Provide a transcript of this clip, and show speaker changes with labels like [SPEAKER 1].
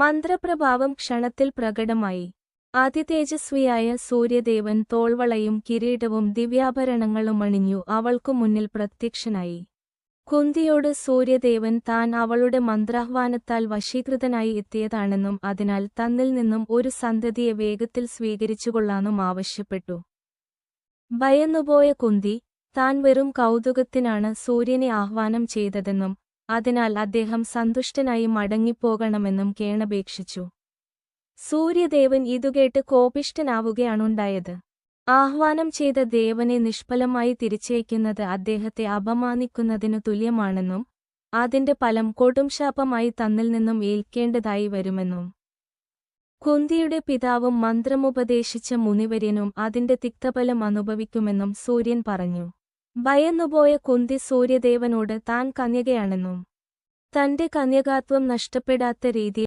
[SPEAKER 1] മന്ത്രപ്രഭാവം ക്ഷണത്തിൽ പ്രകടമായി. അതിതേജസ്വിയായ സൂര്യദേവൻ തോൾവളയും കിരീടവും ദിവ്യാഭരണങ്ങളും അണിഞ്ഞു അവൾക്കു മുന്നിൽ പ്രത്യക്ഷനായി. കുന്തിയോട് സൂര്യദേവൻ താൻ അവളുടെ മന്ത്രാഹ്വാനത്താൽ വശീകൃതനായി എത്തിയതാണെന്നും അതിനാൽ തന്നിൽ നിന്നും ഒരു സന്തതിയെ വേഗത്തിൽ സ്വീകരിച്ചുകൊള്ളാനും ആവശ്യപ്പെട്ടു. ഭയന്നുപോയ കുന്തി താൻ വെറും കൗതുകത്തിനാണ് സൂര്യനെ ആഹ്വാനം ചെയ്തതെന്നും അതിനാൽ അദ്ദേഹം സന്തുഷ്ടനായി മടങ്ങിപ്പോകണമെന്നും കേണപേക്ഷിച്ചു. സൂര്യദേവൻ ഇതുകേട്ട് കോപിഷ്ഠനാവുകയാണുണ്ടായത്. ആഹ്വാനം ചെയ്ത ദേവനെ നിഷ്ഫലമായി തിരിച്ചയക്കുന്നത് അദ്ദേഹത്തെ അപമാനിക്കുന്നതിനു തുല്യമാണെന്നും അതിന്റെ ഫലം കൊടുംശാപമായി തന്നിൽ നിന്നും ഏൽക്കേണ്ടതായി വരുമെന്നും. കുന്തിയുടെ പിതാവും മന്ത്രമുപദേശിച്ച മുനിവര്യനും അതിന്റെ തിക്തഫലം അനുഭവിക്കുമെന്നും സൂര്യൻ പറഞ്ഞു. ഭയന്നുപോയ കുന്തി സൂര്യദേവനോട് താൻ കന്യകയാണെന്നും തന്റെ കന്യകാത്വം നഷ്ടപ്പെടാത്ത രീതിയിൽ